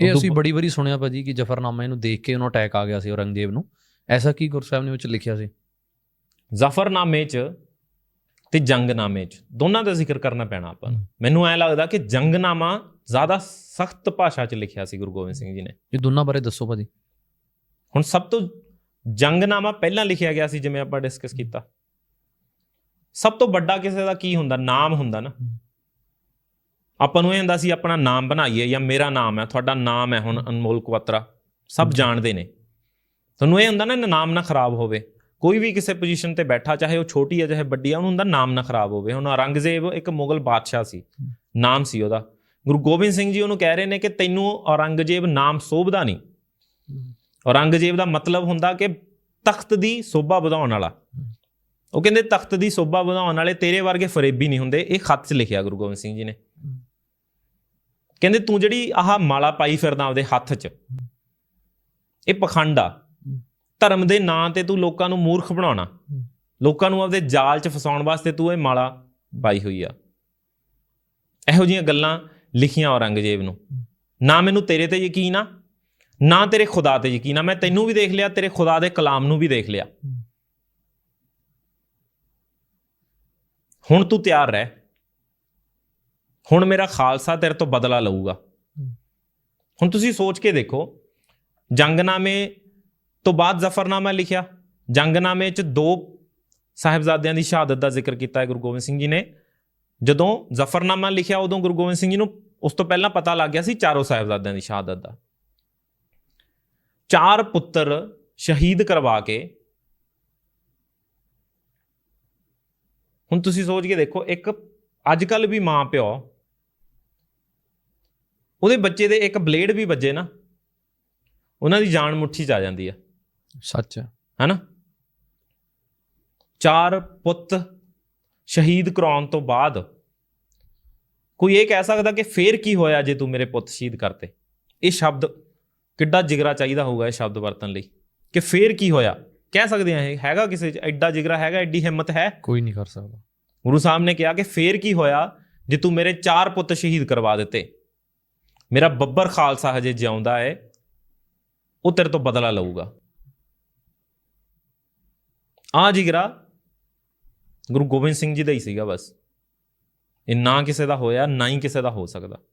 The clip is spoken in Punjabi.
ਇਹ ਅਸੀਂ ਬੜੀ ਵਾਰੀ ਸੁਣਿਆ ਭਾਜੀ ਕਿ ਜਫਰਨਾਮੇ ਨੂੰ ਦੇਖ ਕੇ ਉਹਨੂੰ ਅਟੈਕ ਆ ਗਿਆ ਸੀ ਔਰੰਗਜ਼ੇਬ ਨੂੰ। ਐਸਾ ਕੀ ਗੁਰਸਾਹਿਬ ਨੇ ਵਿੱਚ ਲਿਖਿਆ ਸੀ? ਜ਼ਫਰਨਾਮੇ 'ਚ ਤੇ ਜੰਗਨਾਮੇ 'ਚ ਦੋਨਾਂ ਦਾ ਜ਼ਿਕਰ ਕਰਨਾ ਪੈਣਾ ਆਪਾਂ ਨੂੰ। ਮੈਨੂੰ ਐ ਲੱਗਦਾ ਕਿ ਜੰਗਨਾਮਾ ਜ਼ਿਆਦਾ ਸਖਤ ਭਾਸ਼ਾ 'ਚ ਲਿਖਿਆ ਸੀ ਗੁਰੂ ਗੋਬਿੰਦ ਸਿੰਘ ਜੀ ਨੇ। ਇਹ ਦੋਨਾਂ ਬਾਰੇ ਦੱਸੋ ਭਾਜੀ। ਹੁਣ ਸਭ ਤੋਂ ਜੰਗਨਾਮਾ ਪਹਿਲਾਂ ਲਿਖਿਆ ਗਿਆ ਸੀ ਜਿਵੇਂ ਆਪਾਂ ਡਿਸਕਸ ਕੀਤਾ। ਸਭ ਤੋਂ ਵੱਡਾ ਕਿਸੇ ਦਾ ਕੀ ਹੁੰਦਾ? ਨਾਮ ਹੁੰਦਾ ਨਾ। ਆਪਾਂ ਨੂੰ ਇਹ ਹੁੰਦਾ ਸੀ ਆਪਣਾ ਨਾਮ ਬਣਾਈਏ ਜਾਂ ਮੇਰਾ ਨਾਮ ਹੈ ਤੁਹਾਡਾ ਨਾਮ ਹੈ ਹੁਣ ਅਨਮੋਲ ਕੁਆਤਰਾ ਸਭ ਜਾਣਦੇ ਨੇ। ਤੁਹਾਨੂੰ ਇਹ ਹੁੰਦਾ ਨਾ ਨਾਮ ਨਾ ਖਰਾਬ ਹੋਵੇ। ਕੋਈ ਵੀ ਕਿਸੇ ਪੋਜੀਸ਼ਨ ਤੇ ਬੈਠਾ ਚਾਹੇ ਉਹ ਛੋਟੀ ਹੈ ਚਾਹੇ ਵੱਡੀ ਹੈ ਉਹਨੂੰ ਹੁੰਦਾ ਨਾਮ ਨਾ ਖਰਾਬ ਹੋਵੇ। ਹੁਣ ਔਰੰਗਜ਼ੇਬ ਇੱਕ ਮੁਗਲ ਬਾਦਸ਼ਾਹ ਸੀ। ਨਾਮ ਸੀ ਉਹਦਾ। ਗੁਰੂ ਗੋਬਿੰਦ ਸਿੰਘ ਜੀ ਉਹਨੂੰ ਕਹਿ ਰਹੇ ਨੇ ਕਿ ਤੈਨੂੰ ਔਰੰਗਜ਼ੇਬ ਨਾਮ ਸੋਭਦਾ ਨਹੀਂ। ਔਰੰਗਜ਼ੇਬ ਦਾ ਮਤਲਬ ਹੁੰਦਾ ਕਿ ਤਖਤ ਦੀ ਸੋਭਾ ਵਧਾਉਣ ਵਾਲਾ। ਉਹ ਕਹਿੰਦੇ ਤਖਤ ਦੀ ਸੋਭਾ ਵਧਾਉਣ ਵਾਲੇ ਤੇਰੇ ਵਰਗੇ ਫਰੇਬੀ ਨਹੀਂ ਹੁੰਦੇ। ਇਹ ਖੱਤ 'ਚ ਲਿਖਿਆ ਗੁਰੂ ਗੋਬਿੰਦ ਸਿੰਘ ਜੀ ਨੇ। ਕਹਿੰਦੇ ਤੂੰ ਜਿਹੜੀ ਆਹ ਮਾਲਾ ਪਾਈ ਫਿਰਦਾ ਆਪਦੇ ਹੱਥ 'ਚ, ਇਹ ਪਖੰਡ ਆ। ਧਰਮ ਦੇ ਨਾਂ ਤੇ ਤੂੰ ਲੋਕਾਂ ਨੂੰ ਮੂਰਖ ਬਣਾਉਣਾ। ਲੋਕਾਂ ਨੂੰ ਆਪਦੇ ਜਾਲ 'ਚ ਫਸਾਉਣ ਵਾਸਤੇ ਤੂੰ ਇਹ ਮਾਲਾ ਪਾਈ ਹੋਈ ਆ। ਇਹੋ ਜਿਹੀਆਂ ਗੱਲਾਂ ਲਿਖੀਆਂ ਔਰੰਗਜ਼ੇਬ ਨੂੰ। ਨਾ ਮੈਨੂੰ ਤੇਰੇ ਤੇ ਯਕੀਨ ਆ, ਨਾ ਤੇਰੇ ਖੁਦਾ ਤੇ ਯਕੀਨ ਆ। ਮੈਂ ਤੈਨੂੰ ਵੀ ਦੇਖ ਲਿਆ, ਤੇਰੇ ਖੁਦਾ ਦੇ ਕਲਾਮ ਨੂੰ ਵੀ ਦੇਖ ਲਿਆ। ਹੁਣ ਤੂੰ ਤਿਆਰ ਰਹਿ। ਹੁਣ ਮੇਰਾ ਖਾਲਸਾ ਤੇਰੇ ਤੋਂ ਬਦਲਾ ਲਊਗਾ। ਹੁਣ ਤੁਸੀਂ ਸੋਚ ਕੇ ਦੇਖੋ ਜੰਗਨਾਮੇ ਤੋਂ ਬਾਅਦ ਜ਼ਫਰਨਾਮਾ ਲਿਖਿਆ। ਜੰਗਨਾਮੇ 'ਚ ਦੋ ਸਾਹਿਬਜ਼ਾਦਿਆਂ ਦੀ ਸ਼ਹਾਦਤ ਦਾ ਜ਼ਿਕਰ ਕੀਤਾ ਹੈ ਗੁਰੂ ਗੋਬਿੰਦ ਸਿੰਘ ਜੀ ਨੇ। ਜਦੋਂ ਜ਼ਫਰਨਾਮਾ ਲਿਖਿਆ ਉਦੋਂ ਗੁਰੂ ਗੋਬਿੰਦ ਸਿੰਘ ਜੀ ਨੂੰ ਉਸ ਤੋਂ ਪਹਿਲਾਂ ਪਤਾ ਲੱਗ ਗਿਆ ਸੀ ਚਾਰੋਂ ਸਾਹਿਬਜ਼ਾਦਿਆਂ ਦੀ ਸ਼ਹਾਦਤ ਦਾ। ਚਾਰ ਪੁੱਤਰ ਸ਼ਹੀਦ ਕਰਵਾ ਕੇ ਹੁਣ ਤੁਸੀਂ ਸੋਚ ਕੇ ਦੇਖੋ ਇੱਕ ਅੱਜ ਕੱਲ ਵੀ ਮਾਂ ਪਿਓ ਉਹਦੇ ਬੱਚੇ ਦੇ ਇੱਕ ਬਲੇਡ ਵੀ ਵੱਜੇ ਨਾ ਉਹਨਾਂ ਦੀ ਜਾਨ ਮੁੱਠੀ 'ਚ ਆ ਜਾਂਦੀ ਆ। ਸੱਚ। ਹੈ ਹੈਨਾ? ਚਾਰ ਪੁੱਤ ਸ਼ਹੀਦ ਕਰਾਉਣ ਤੋਂ ਬਾਅਦ ਕੋਈ ਇਹ ਕਹਿ ਸਕਦਾ ਕਿ ਫੇਰ ਕੀ ਹੋਇਆ ਜੇ ਤੂੰ ਮੇਰੇ ਪੁੱਤ ਸ਼ਹੀਦ ਕਰਤੇ? ਇਹ ਸ਼ਬਦ ਕਿੱਡਾ ਜਿਗਰਾ ਚਾਹੀਦਾ ਹੋਊਗਾ ਇਹ ਸ਼ਬਦ ਵਰਤਣ ਲਈ। ਕਿ ਫੇਰ ਕੀ ਹੋਇਆ? ਕਹਿ ਸਕਦੇ ਆ ਇਹ ਹੈਗਾ ਕਿਸੇ 'ਚ? ਐਡਾ ਜਿਗਰਾ ਹੈਗਾ ਐਡੀ ਹਿੰਮਤ ਹੈ? ਕੋਈ ਨਹੀਂ ਕਰ ਸਕਦਾ। ਗੁਰੂ ਸਾਹਿਬ ਨੇ ਕਿਹਾ ਕਿ ਫੇਰ ਕੀ ਹੋਇਆ ਜੇ ਤੂੰ ਮੇਰੇ ਚਾਰ ਪੁੱਤ ਸ਼ਹੀਦ ਕਰਵਾ ਦਿੱਤੇ? ਮੇਰਾ ਬੱਬਰ ਖਾਲਸਾ ਹਜੇ ਜਿਉਂਦਾ ਹੈ ਉਹ ਤੇਰੇ ਤੋਂ ਬਦਲਾ ਲਊਗਾ। ਆ ਜਿਗਰਾ ਗੁਰੂ ਗੋਬਿੰਦ ਸਿੰਘ ਜੀ ਦਾ ਹੀ ਸੀਗਾ ਬਸ। ਇਹ ਨਾ ਕਿਸੇ ਦਾ ਹੋਇਆ, ਨਾ ਹੀ ਕਿਸੇ ਦਾ ਹੋ ਸਕਦਾ।